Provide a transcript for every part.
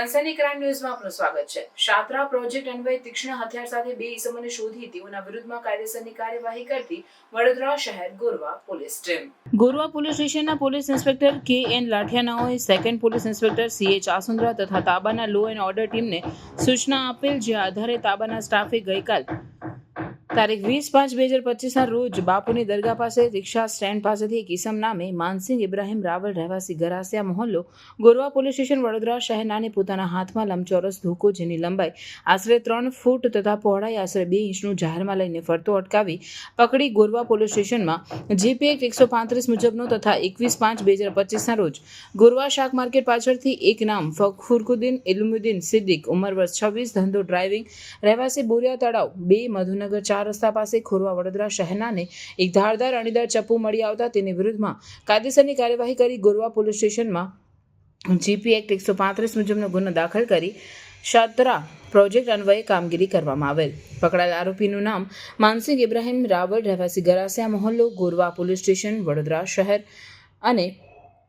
સનસની crime ન્યૂઝમાં આપનું સ્વાગત છે. શાત્રા પ્રોજેક્ટ અન્વયે તીક્ષ્ણ હથિયાર સાથે બે ઈસમોને શોધી તેઓના વિરુદ્ધમાં કાયદેસરની કાર્યવાહી કરતી વડોદરા શહેર Gorwa police team. Gorwa police સ્ટેશનના police inspector K N લાઠિયાનાઓએ second police inspector C H Asundra તથા તાબાના લો એન્ડ ઓર્ડર ટીમને સૂચના આપેલ જે આધારે તાબાના સ્ટાફે ગઈકાલ તારીખ વીસ પાંચ બે હજાર પચીસના રોજ બાપુની દરગાહ પાસે રિક્ષા સ્ટેન્ડ પાસેથી એક ઈસમ નામે માનસિંહ ઇબ્રાહિમ રાવલ રહેવાસી ગરાસિયા મોહલ્લો ગોરવા પોલીસ સ્ટેશન વડોદરા શહેરનાને પોતાના હાથમાં લંબચોરસ ધોકો જેની લંબાઈ આશરે ત્રણ ફૂટ તથા પહોળાઈ આશરે બે ઇંચનું જાહેરમાં લઈને ફરતો અટકાવી પકડી ગોરવા પોલીસ સ્ટેશનમાં જીપી એક એકસો પાંત્રીસ મુજબનો તથા એકવીસ પાંચ બે હજાર પચીસના રોજ ગોરવા શાક માર્કેટ પાછળથી એક નામ ફખુરકુદ્દીન ઇલ્મુદ્દીન સિદ્દીક, ઉંમર વર્ષ છવ્વીસ, ધંધો ડ્રાઇવિંગ, રહેવાસી બોરિયા તળાવ, બે મધુનગર ચાર રસ્તા પાસે ખોરવા વડોદરા શહેરનાને એક ધારદાર અણીદાર ચપ્પુ મળી આવતા તેની વિરુદ્ધમાં કાયદેસરની કાર્યવાહી કરી ગોરવા પોલીસ સ્ટેશનમાં જીપી એક્ટ એકસો પાંત્રીસ મુજબનો ગુનો દાખલ કરી શાત્રા પ્રોજેક્ટ અન્વયે કામગીરી કરવામાં આવેલ. પકડાયેલ આરોપીનું નામ માનસિંહ ઇબ્રાહિમ રાવલ, રહેવાસી ગરાસિયા મોહલ્લો, ગોરવા પોલીસ સ્ટેશન, વડોદરા શહેર અને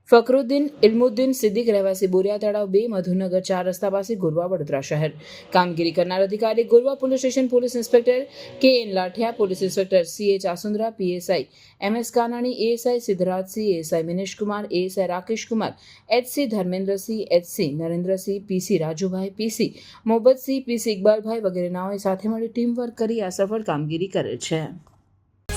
ફકરુદ્દીન ઇલ્મુદ્દીન સિદ્દીક રહેવાસી બોરિયા તળાવ બે, મધુનગર ચાર રસ્તા પાસે ગોરવા વડોદરા શહેર. કામગીરી કરનાર અધિકારી Gorwa police station police inspector K N Lathiya, police inspector C H Asundra PSI M S Kanani ASI Siddhrajsinh ASI Mineshkumar ASI Rakeshkumar HC Dharmendrasinh HC Narendrasinh PC Rajubhai PC Mohabbatsinh PC Iqbalbhai વગેરે નાઓએ સાથે મળી team work કરી આ સફળ કામગીરી કરે છે.